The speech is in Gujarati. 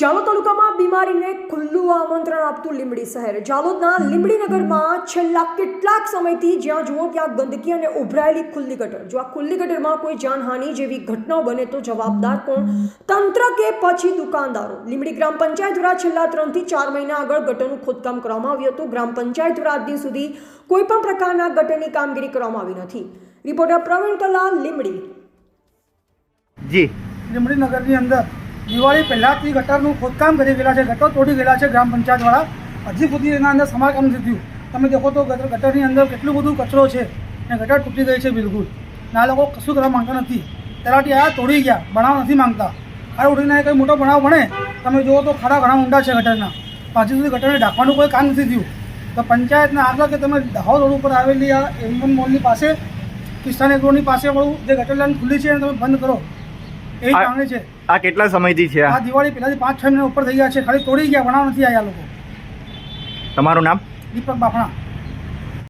જાલોદ તાલુકામાં બીમારીને ખુલ્લું આમંત્રણ આપતું લીંબડી શહેર. જાલોદના લીંબડી નગરમાં છેલ્લા કેટલાક સમયથી જ્યાં જુઓ ત્યાં ગંદકી અને ઉભરાયેલી ખુલ્લી ગટર. જો આ ખુલ્લી ગટરમાં કોઈ જાનહાનિ જેવી ઘટનાઓ બને તો જવાબદાર કોણ? તંત્ર કે પછી દુકાનદારો? લીંબડી ગ્રામ પંચાયત દ્વારા છેલ્લા ત્રણથી ચાર મહિના આગળ ગટરનું ખોદકામ કરવામાં આવ્યું હતું. ગ્રામ પંચાયત દ્વારા આજની સુધી કોઈ પણ પ્રકારના ગટરની કામગીરી કરવામાં આવી નથી. રિપોર્ટર પ્રવીણ કલા લીંબડી. જી. લીંબડી નગરની અંદર દિવાળી પહેલાંથી ગટરનું ખોદકામ કરી ગયેલા છે, ગટર તોડી ગયેલા છે ગ્રામ પંચાયતવાળા. હજી સુધી એના અંદર સમારકામ નથી થયું. તમે દેખો તો ગટર, ગટરની અંદર કેટલું બધું કચરો છે અને ગટર તૂટી ગઈ છે બિલકુલ. આ લોકો કશું કરવા માંગતા નથી. તેનાથી આ તોડી ગયા, બનાવ નથી માંગતા. આ ઉડીને કંઈ મોટો બનાવ બને, તમે જુઓ તો ખાડા ઘણા ઊંડા છે ગટરના. હજી સુધી ગટરને ઢાંકવાનું કોઈ કામ નથી થયું. તો પંચાયતને આગળ કે તમે દાહોદ રોડ ઉપર આવેલી આ એમ મોલની પાસે, કિસાન એગ્રોની પાસે વાળું જે ગટર લાઈન ખુલ્લી છે એને તમે બંધ કરો. એવી આ- છે. આ કેટલા સમયથી છે આ? આ દિવાળી પહેલાથી પાંચ છ મહિના ઉપર થઈ ગયા છે. ખાલી તોડી ગયા બનાવ નથી આવ્યા લોકો. તમારું નામ? દીપક બાફણા.